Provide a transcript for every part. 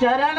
शरण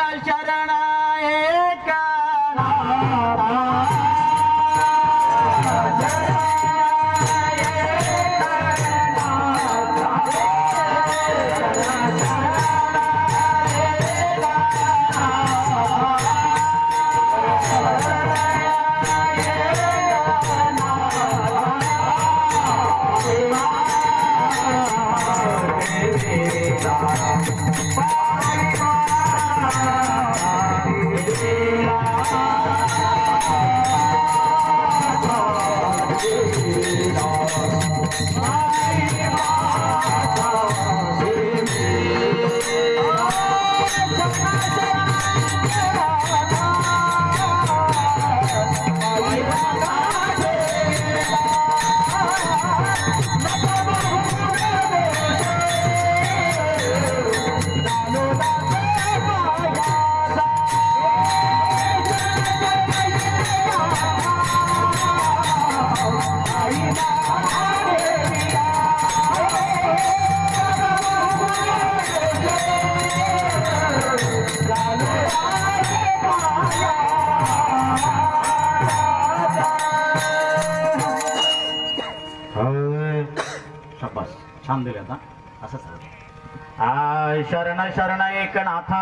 शरण शरण एक नाथा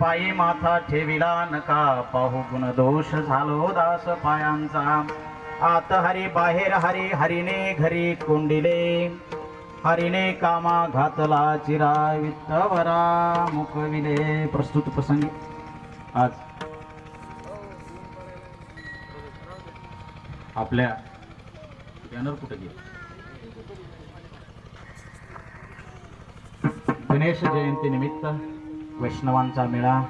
पायी माथा ठेविला नका. पाहू गुण दोष झालो दास पायांचा. आत हरी बाहेर हरी हरिने घरी कोंडिले. हरिने कामा घातला चिरा वित्तवरा मुकविले. प्रस्तुत प्रसंगी आज आपल्या बॅनर कुठे गेले? गणेश जयंतीनिमित्त वैष्णवांचा मेळा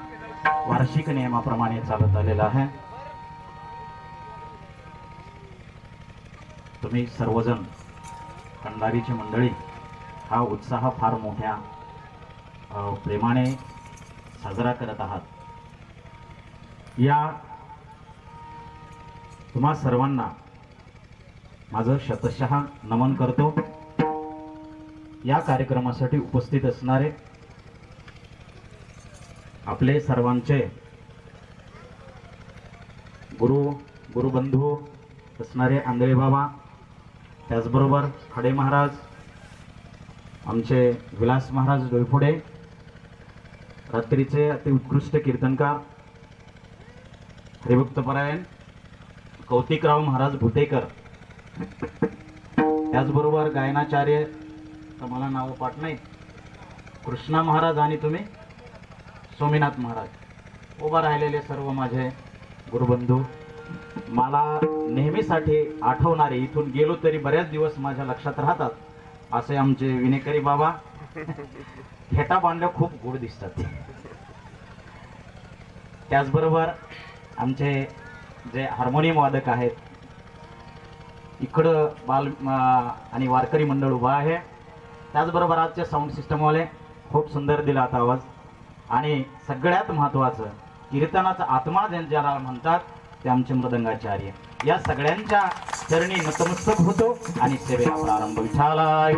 वार्षिक नियमाप्रमाणे चालत आलेला आहे. तुम्ही सर्वजण खंडारीची मंडळी हा उत्साह फार मोठ्या प्रेमाने साजरा करत आहात. या तुम्हा सर्वांना माझं शतशः नमन करतो. या कार्यक्रमासाठी उपस्थित असणारे आपले सर्वांचे गुरु गुरुबंधू असणारे आंधळे बाबा त्याचबरोबर खडे महाराज आमचे विलास महाराज डोईफोडे रात्रीचे अति उत्कृष्ट कीर्तनकार हरिभक्तपरायण कौतिकराव महाराज भुतेकर त्याचबरोबर गायनाचार्य तर मला नावं पाठ नाही कृष्णा महाराज आणि तुम्ही सोमीनाथ महाराज. उभा राहिलेले सर्व माझे गुरुबंधू मला नेहमीसाठी आठवणारे इथून गेलो तरी बऱ्याच दिवस माझ्या लक्षात राहतात असे आमचे विनेकरी बाबा. फेटा बांधल्या खूप गोड दिसतात. त्याचबरोबर आमचे जे हार्मोनियम वादक आहेत इकडं बाल आणि वारकरी मंडळ उभा आहे. त्याचबरोबर आजच्या साऊंड सिस्टमवाले खूप सुंदर दिला आता आवाज. आणि सगळ्यात महत्त्वाचं कीर्तनाचा आत्मा ज्याला म्हणतात ते आमचे मृदंगाचार्य. या सगळ्यांच्या चरणी नतमस्तक होतो आणि सेवेला प्रारंभ विठाला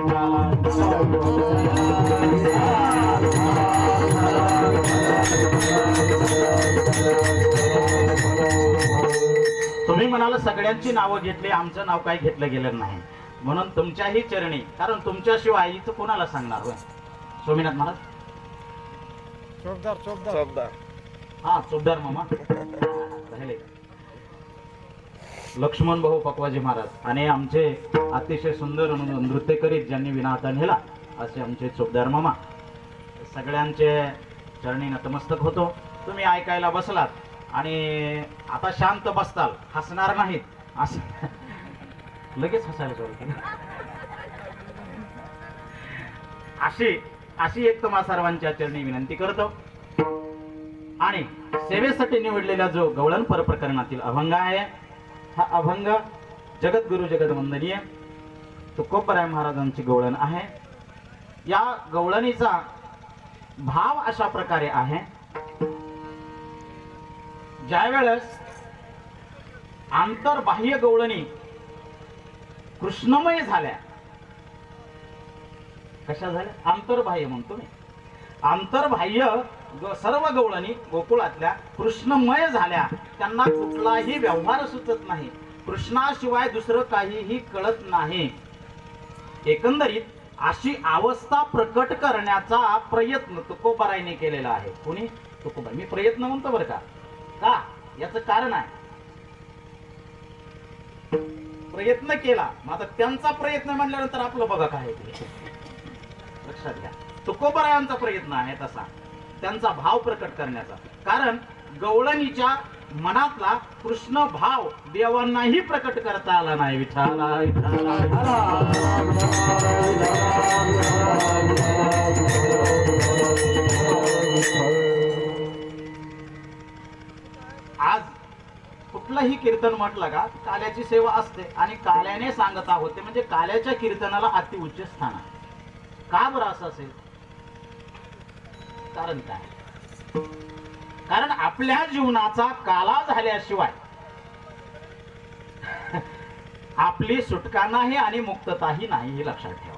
तुम्ही म्हणाल सगळ्यांची नावं घेतली आमचं नाव काही घेतलं गेलं नाही. म्हणून तुमच्याही चरणी कारण तुमच्याशिवाय इथं कोणाला सांगणार होय? स्वामीनाथ महाराज? चोपदार चोपदार. हा चोपदार मामा. राहिले? लक्ष्मण भाऊ पकवाजी महाराज आणि आमचे अतिशय सुंदर नृत्य करीत ज्यांनी विनाता नेला असे आमचे चोपदार मामा. सगळ्यांचे चरणी नतमस्तक होतो. तुम्ही ऐकायला बसलात आणि आता शांत बसताल हसणार नाहीत असं लगेच हसायला चालू केलं. अशी अशी एक तुम्हा सर्वांच्या चरणी विनंती करतो आणि सेवेसाठी निवडलेला जो गवळण पर प्रकरणातील अभंग आहे हा अभंग जगद्गुरु जगदवंदनीय तुकोबराय महाराजांची गवळण आहे या गवळणीचा भाव अशा प्रकारे आहे ज्यावेळेस आंतरबाह्य गवळणी कृष्णमय झाल्या. कशा झाल्या? आंतरबाह्य म्हणतो मी. आंतरबाह्य सर्व गवळणी गोकुळातल्या कृष्णमय झाल्या त्यांना कुठलाही व्यवहार सुचत नाही. कृष्णाशिवाय दुसरं काहीही कळत नाही. एकंदरीत अशी अवस्था प्रकट करण्याचा प्रयत्न तुकोबाराईने केलेला आहे. कोणी? तुकोबाई मी प्रयत्न म्हणतो बरं का. का? याचं कारण आहे. प्रयत्न केला. मग आता त्यांचा प्रयत्न म्हणल्यानंतर आपलं बघा काय आहे ते. लक्षात घ्या. तुकोबरायांचा प्रयत्न आहे तसा. त्यांचा भाव प्रकट करण्याचा. कारण गवळणीच्या मनातला कृष्ण भाव देवांनाही प्रकट करता आला नाही. विठाला विठाला कीर्तन म्हटलं का काल्याची सेवा असते आणि काल्याने सांगत आहोत ते म्हणजे काल्याच्या कीर्तनाला अति उच्च स्थान आहे. का बरं असं असेल? कारण काय? कारण आपल्या जीवनाचा काला झाल्याशिवाय आपली सुटका नाही आणि मुक्तताही नाही हे लक्षात ठेवा.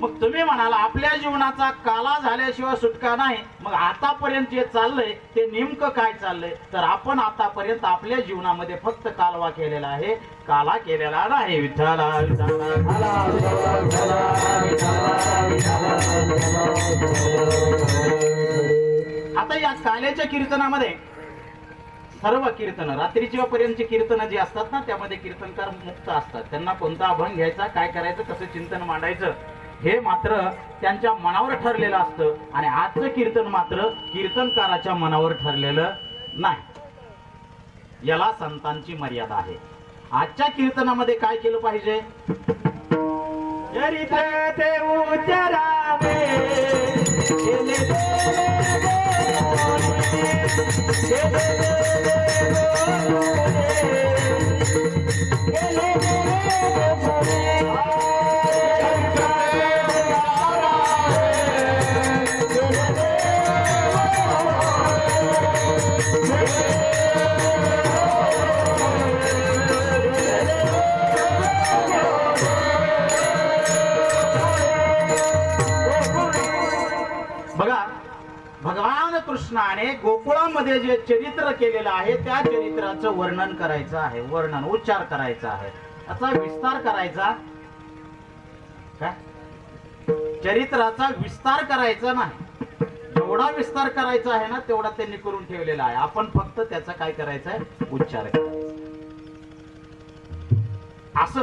मग तुम्ही म्हणाला आपल्या जीवनाचा काला झाल्याशिवाय सुटका नाही. मग आतापर्यंत जे चाललंय ते नेमकं काय चाललंय? तर आपण आतापर्यंत आपल्या जीवनामध्ये फक्त कालवा केलेला आहे. काला केलेला नाही. विठ्ठला आता या काल्याच्या कीर्तनामध्ये सर्व कीर्तन रात्रीच्या पर्यंतची कीर्तन जी असतात ना त्यामध्ये कीर्तनकार मुक्त असतात. त्यांना कोणता अभंग घ्यायचा काय करायचं कसं चिंतन मांडायचं हे मात्र त्यांच्या मनावर ठरलेलं असतं. आणि आजचं कीर्तन मात्र कीर्तनकाराच्या मनावर ठरलेलं नाही. याला संतांची मर्यादा आहे. आजच्या कीर्तनामध्ये काय केलं पाहिजे? चरित्र कृष्णाने गोकुळामध्ये जे चरित्र केलेलं आहे त्या चरित्राचं वर्णन करायचं आहे. वर्णन उच्चार करायचा आहे. त्याचा विस्तार करायचा. चरित्राचा विस्तार करायचा नाही. जेवढा विस्तार करायचा आहे ना तेवढा त्यांनी करून ठेवलेला आहे. आपण फक्त त्याचा काय करायचा आहे उच्चार करायचा. असं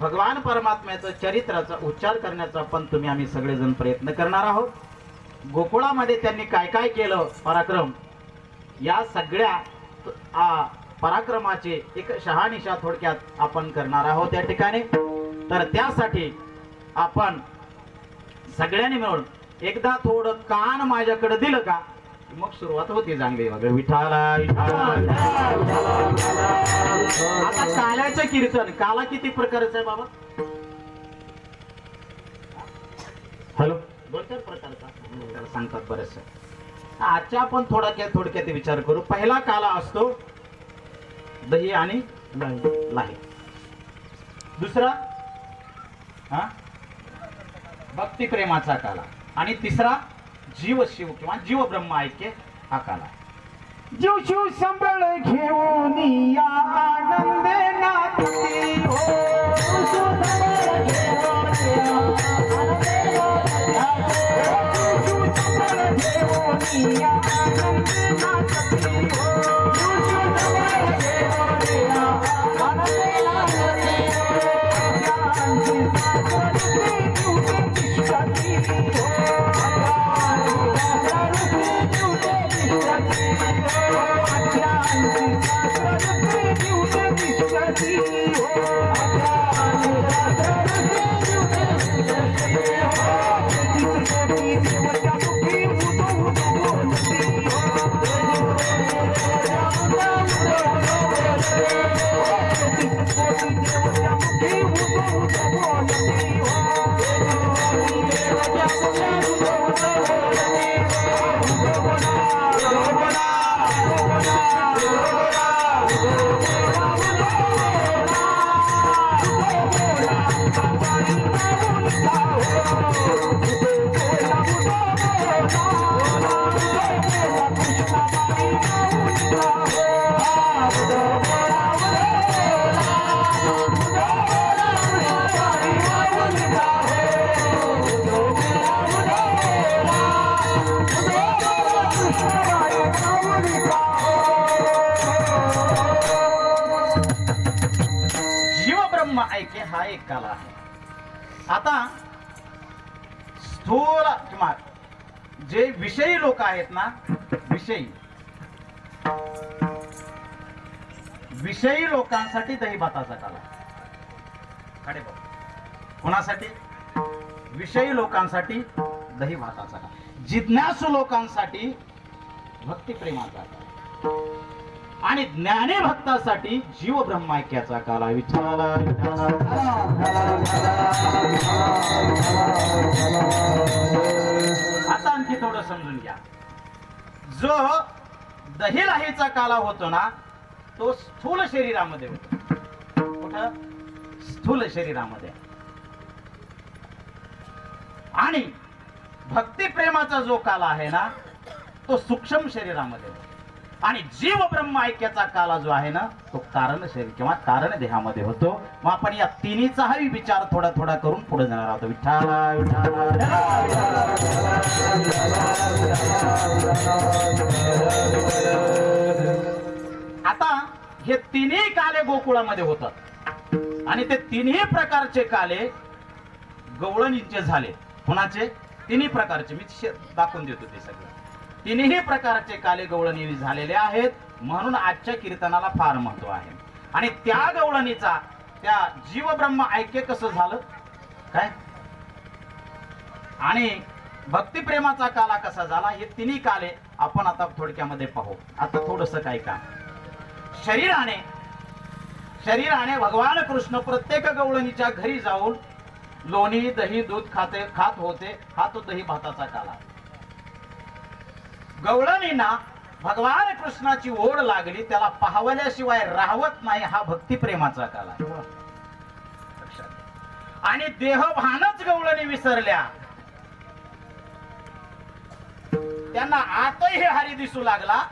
भगवान परमात्म्याचं चरित्राचा उच्चार करण्याचा पण तुम्ही आम्ही सगळेजण प्रयत्न करणार आहोत. गोकुळामध्ये त्यांनी काय काय केलं पराक्रम? या सगळ्या आ, पराक्रमाचे एक शहानिशा थोडक्यात आपण करणार आहोत या ठिकाणी. तर त्यासाठी आपण सगळ्यांनी मिळून एकदा थोडं कान माझ्याकडे दिलं का? मग सुरुवात होती चांगली. विठाला विठाला. आता काल्याचं कीर्तन काला किती प्रकारचं आहे बाबा? हॅलो? दोन चार प्रकारचा. त्याला सांगतात बरेचसे. आजच्या आपण थोडक्यात थोडक्यात विचार करू. पहिला काला असतो दही आणि लाही. दुसरा हा? भक्ती प्रेमाचा काला. आणि तिसरा जीव शिव किंवा जीव ब्रह्म ऐक्य हा काला. जीव शिव संबळ घेऊन या आनंदे ना हो हो. जीव शिव संबळ घेऊन या आनंदे नाचती हो. हा एक काला आहे. आता स्थूल किंवा जे विषयी लोक आहेत ना विषयी. विषयी लोकांसाठी दहीभाताचा काला. खडे बघ. कोणासाठी? विषयी लोकांसाठी दहीभाताचा भाताचा जिज्ञासू लोकांसाठी भक्तिप्रेमाचा काला. आणि ज्ञाने भक्तासाठी जीव ब्रह्माक्याचा काला विचार आता आणखी थोडं समजून घ्या. जो दहिलाहीचा काला होतो ना तो स्थूल शरीरामध्ये होतो. कुठं? स्थूल शरीरामध्ये. आणि भक्तिप्रेमाचा जो काला आहे ना तो सूक्ष्म शरीरामध्ये होतो. आणि जीव ब्रह्म ऐक्याचा काला जो आहे ना तो कारण शरीर किंवा कारण देहामध्ये होतो. मग आपण या तिन्हीचाही विचार थोडा थोडा करून पुढे जाणार आहोत. विठ्ठल आता हे तिन्ही काले गोकुळामध्ये होतात. आणि ते तिन्ही प्रकारचे काले गवळणींचे झाले. कुणाचे? तिन्ही प्रकारचे. मी दाखवून देतो ते सगळं. तिन्ही प्रकारचे काले गवळणी झालेले आहेत. म्हणून आजच्या कीर्तनाला फार महत्त्व आहे. आणि त्या गवळणीचा त्या जीवब्रह्म ऐक्य कसं झालं? काय? आणि भक्तिप्रेमाचा काला कसा झाला? हे तिन्ही काले आपण आता थोडक्यामध्ये पाहू. आता थोडस काय का शरीराने शरीराने भगवान कृष्ण प्रत्येक गवळणीच्या घरी जाऊन लोणी दही दूध खाते खात होते. हा तो दही भाताचा काला. गवळणींना भगवान कृष्णाची ओढ लागली त्याला पाहवल्याशिवाय राहवत नाही हा भक्तिप्रेमाचा काल आहे. आणि देहभानच गवळणी विसरल्या. त्यांना आतही हरी दिसू लागला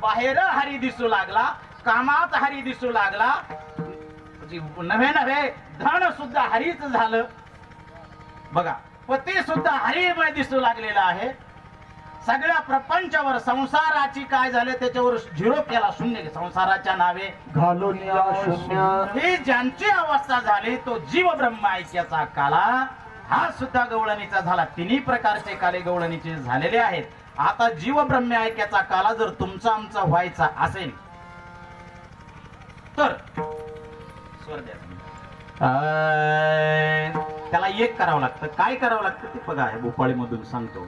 बाहेर हरी दिसू लागला कामात हरी दिसू लागला. म्हणजे नव्हे नव्हे धन सुद्धा हरीच झालं. बघा पती सुद्धा हरिमय दिसू लागलेला आहे. सगळ्या प्रपंचावर संसाराची काय झाले त्याच्यावर झिरो केला शून्य. संसाराच्या नावे घालून ही ज्यांची अवस्था झाली तो जीव ब्रह्म ऐक्याचा काला. हा सुद्धा गवळणीचा झाला. तिन्ही प्रकारचे काले गवळणीचे झालेले आहेत. आता जीव ब्रह्म ऐक्याचा काला जर तुमचा आमचा व्हायचा असेल तर स्वर द्या. त्याला एक करावं लागतं. काय करावं लागतं ते बघा भोपाळी मधून सांगतो.